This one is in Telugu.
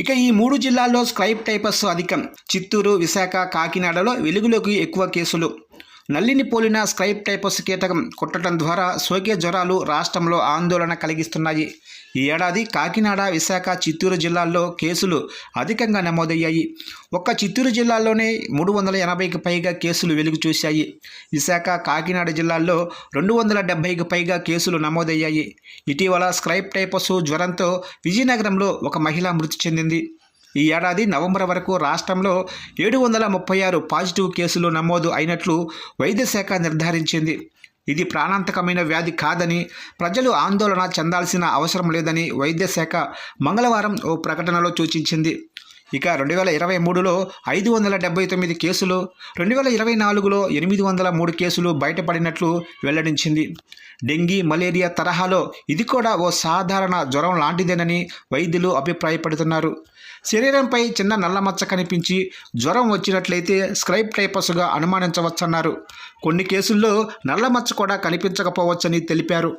ఇక ఈ మూడు జిల్లాల్లో స్క్రైబ్ టైపస్ అధికం. చిత్తూరు విశాఖ కాకినాడలో వెలుగులోకి ఎక్కువ కేసులు. నల్లిని పోలిన స్క్రైప్ టైపస్ కీటకం కుట్టడం ద్వారా సోకే జ్వరాలు రాష్ట్రంలో ఆందోళన కలిగిస్తున్నాయి. ఈ ఏడాది కాకినాడ విశాఖ చిత్తూరు జిల్లాల్లో కేసులు అధికంగా నమోదయ్యాయి. ఒక్క చిత్తూరు జిల్లాలోనే మూడు వందల ఎనభైకి పైగా కేసులు వెలుగు చూశాయి. విశాఖ కాకినాడ జిల్లాల్లో రెండు వందల డెబ్బైకి పైగా కేసులు నమోదయ్యాయి. ఇటీవల స్క్రైప్ టైపస్ జ్వరంతో విజయనగరంలో ఒక మహిళ మృతి చెందింది. ఈ ఏడాది నవంబర్ వరకు రాష్ట్రంలో ఏడు వందల ముప్పై ఆరు పాజిటివ్ కేసులు నమోదు అయినట్లు వైద్య శాఖ నిర్ధారించింది. ఇది ప్రాణాంతకమైన వ్యాధి కాదని ప్రజలు ఆందోళన చెందాల్సిన అవసరం లేదని వైద్య శాఖ మంగళవారం ఓ ప్రకటనలో సూచించింది. ఇక రెండు వేల ఇరవై మూడులో ఐదు వందల డెబ్బై తొమ్మిది కేసులు రెండు వేల ఇరవై నాలుగులో ఎనిమిది వందల మూడు కేసులు బయటపడినట్లు వెల్లడించింది. డెంగీ మలేరియా తరహాలో ఇది కూడా ఓ సాధారణ జ్వరం లాంటిదేనని వైద్యులు అభిప్రాయపడుతున్నారు. శరీరంపై చిన్న నల్లమచ్చ కనిపించి జ్వరం వచ్చినట్లయితే స్క్రైబ్ టైపస్గా అనుమానించవచ్చన్నారు. కొన్ని కేసుల్లో నల్లమచ్చ కూడా కనిపించకపోవచ్చని తెలిపారు.